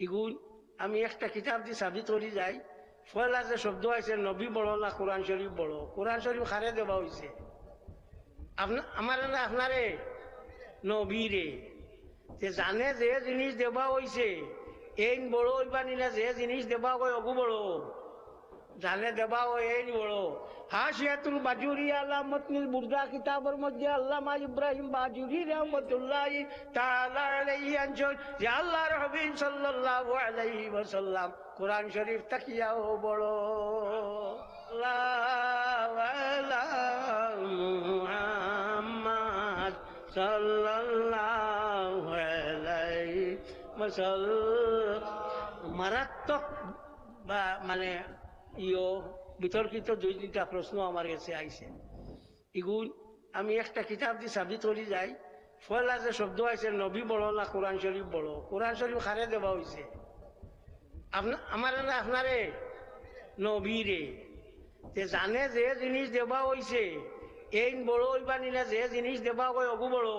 ইগুন, আমি একটা কিতাব দিয়ে সাবিত করি যাই। ফয়লা যে শব্দ আছে, নবী বড় না কোরআন শরীফ বড় কোরআন শরীফ খারে দেওয়া হয়েছে আপনা আমার না আপনারে নবীরে যে জানে যে জিনিস দেবা হয়েছে এই বড় হইবা নিলে যে জিনিস দেবা হয় অগু বড় জানে দেবা ও এই বড়। হাসিয়াতুল বাজুরি আলামতনিল বুরদা কিতাবের মধ্যে আল্লামা ইব্রাহিম বাজুরি রহমতুল্লাহ তাআলা আলাইহি আনছেন যে আল্লাহর হাবিব সাল্লাল্লাহু আলাইহি ওয়াসাল্লাম কোরআন শরীফ তাকিয়াও বড়। মারাত্মক বা মানে ইয়ো বিতর্কিত দুই তিনটা প্রশ্ন আমার কাছে আইছে ইগুন আমি একটা কিতাব দিয়ে সাবিত করি যাই পয়লা যে শব্দ আছে নবী বড় না কোরআন শরীফ বড় কোরআন শরীফ খারে দেওয়া হয়েছে আমার না আপনারে নবীরে যে জানে যে জিনিস দেওয়া হয়েছে এই বড় হইবানি না যে জিনিস দেওয়া হয় অগু বড়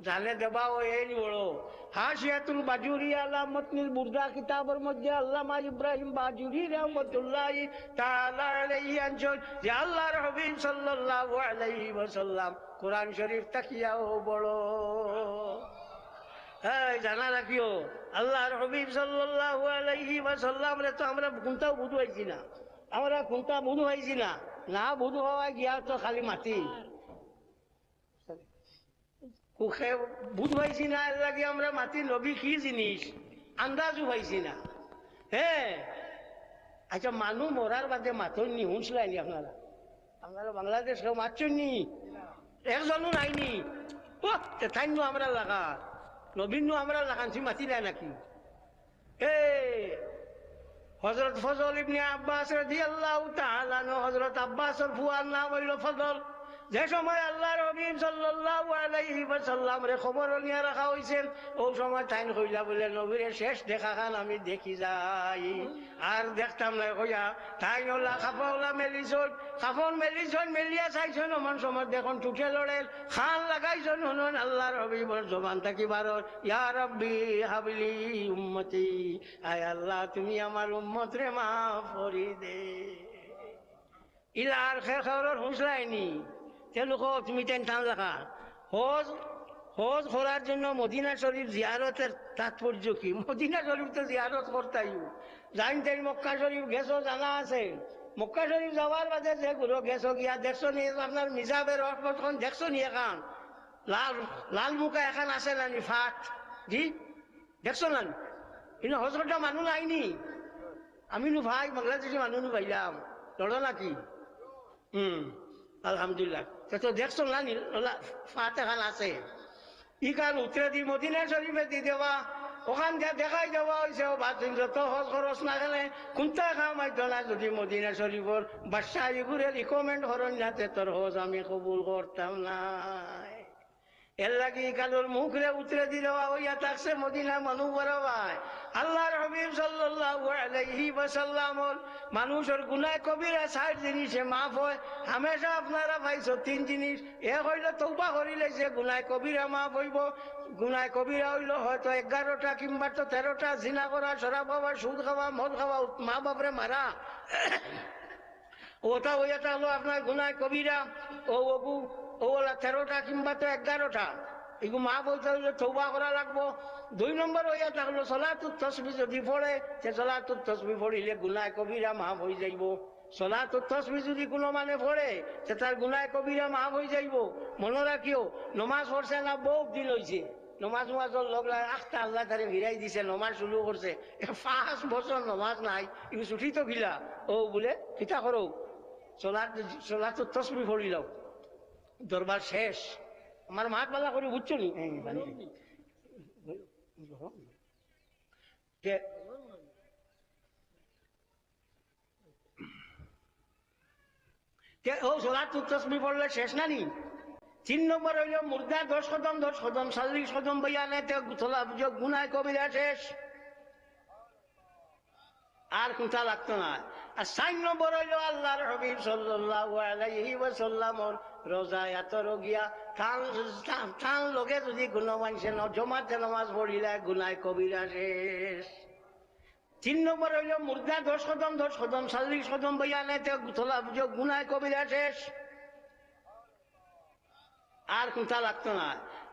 জানে দেবা ও এই বড় হাসিয়াতুল বাজুরি আলামতনিল বুরদা কিতাবের মধ্যে আল্লামা ইব্রাহিম বাজুরি রহমতুল্লাহ তাআলা আলাইহি আনছেন যে আল্লাহর হাবিব সাল্লাল্লাহু আলাইহি ওয়াসাল্লাম কোরআন শরীফ তাকিয়াও বড় এই জানা রাখিও আল্লাহর হাবিব সাল্লাল্লাহু আলাইহি ওয়াসাল্লাম রে তো আমরা কোনটাও বুঝু হইছি না আমরা কোনটা বুঝু হইছি না না বুঝু হওয়া গিয়া তো খালি মাটি কুখে বুধ পাইছি না, এর লাগে আমরা মাতি নবী কি জিনিস? আন্দাজও পাইছি না। হ্যাঁ আচ্ছা মানুষ মরার বাদে মাথর নি শুনছিলেন আপনারা? আপনারা বাংলাদেশ মারছেন নি। একজনও নাইনি তাই আমরা লাগা। নবীন আমরা লাগানছি, মাতি দেয় নাকি? এ হজরত ফজল ইবনে আব্বাস রাদিয়াল্লাহু তাআলা হজরত আব্বাসের ফুয়ার নাম হইল ফজল। যে সময় আল্লাহ আলাইহি ওয়াসাল্লাম রে খবর নিয়ে রাখা হইছে ও সময় টাইম কইলা বলে, নবীরে শেষ দেখা খান, আমি দেখি যাই। আর দেখতাম না কইয়া তাই ওলা খাফাওলা মেলিছন, খাফন মেলিছন, মেলিয়া চাইছন, অমান সময় দেখুন টুটে লড়েল খান লাগাইছন হনন আল্লাহর হবিবর জবান থাকি বারর ইয়া রব্বি হাবলি উম্মতি, আয় আল্লাহ, তুমি আমার উম্মত রে মাফ করি দে। ইলার খে খবর হুঁসলাইনি তেওঁলোকক তুমি তেন জন্য মদিনা কি? মদিনা মক্কা জানা আছে। মক্কা বাদে যে গেছো নি আপনার মিজাবের দেখছ নি এখন। লাল লাল মুখা এখন আছে নানি, ফাট। জি দেখছ না কিন্তু হজরতটা মানুষ নাইনি আমি নু ভাই বাংলাদেশি মানুষ নু পাইলাম নাকি হুম আলহামদুলিল্লাহ। তো দেখছ না ফাতে খান আছে ই উত্তরে দি মদিনা শরীফে দি দেওয়া ওখান দিয়ে দেখাই দেওয়া হয়েছে বাথরুম যত হজ খরচ না গেলে কোনটা খাম না যদি মদিনা শরীফর বাদশাহ এগুলো রিকমেন্ড হরণ যাতে তোর হজ আমি কবুল করতাম না লাগি মদিনা মানুষের গুনাহ কবিরা ষাট জিনিসে মাফ হয়। হামেশা আপনারা পাইছো তিন জিনিস। হইলে তৌবা করিলে যে গুনাহ কবিরা মাফ হইব। গুনাহ কবিরা হইল হয়তো এগারোটা কিংবা তো তেরোটা জিনা করা, শরাব খাওয়া, সুদ খাওয়া, মদ খাওয়া মা বাপরে মারা। ওটা হইয়া হলো আপনার গুনায় কবিরা, ও ওগু ওলা তেরোটা কিংবা তো এগারোটা। এগু মা বলতে হইলে তৌবা করা লাগবো। দুই নম্বর হইয়া থাকল চলাতুর তসবি যদি পড়ে, সে চলাতুর তসবি পড়িলে গুনায় কবিরা মাফ হয়ে যাইব। চলাতুর তসবি যদি কোনো মানে পড়ে, সে তার গুনায় কবিরা মাফ হয়ে যাইব। মনে রাখিও, নমাজ পড়ছে না বউ দিল হয়েছে নমাজ নমাজর লগ আখটা আল্লাহ তারে ভিড়াই দিছে, নমাজ শুরু করছে। পাঁচ বছর নমাজ নাই ইউ ছুটি তো গিলা। ও বলে, কিতা করো? চলার চলা তো তসবি পড়িলাম দরবার শেষ। আমার মাত পালা করে বুঝছ নি? ও সোলার তসবি পড়লে শেষ না নি? তিন নম্বর হইল মুর্দা দশ কদম দশ কদম চল্লিশ কদম বইয়ানে গুনায় কবিরা শেষ। আর কোনটা লাগতো না? আর সাইন নম্বর হইল আল্লাহর হবিব সাল্লাল্লাহু আলাইহি ওয়াসাল্লামর রোজা এত রোগিয়া থান থান লগে যদি গুণ মানছে ন জমাতে নামাজ পড়িলে গুনায় কবিরা শেষ। তিন নম্বর হইল মুর্দা দশ কদম দশ কদম চল্লিশ কদম বইয়া নেতে তোলা গুনায় কবিরা শেষ। আর কোথা লাগতো না?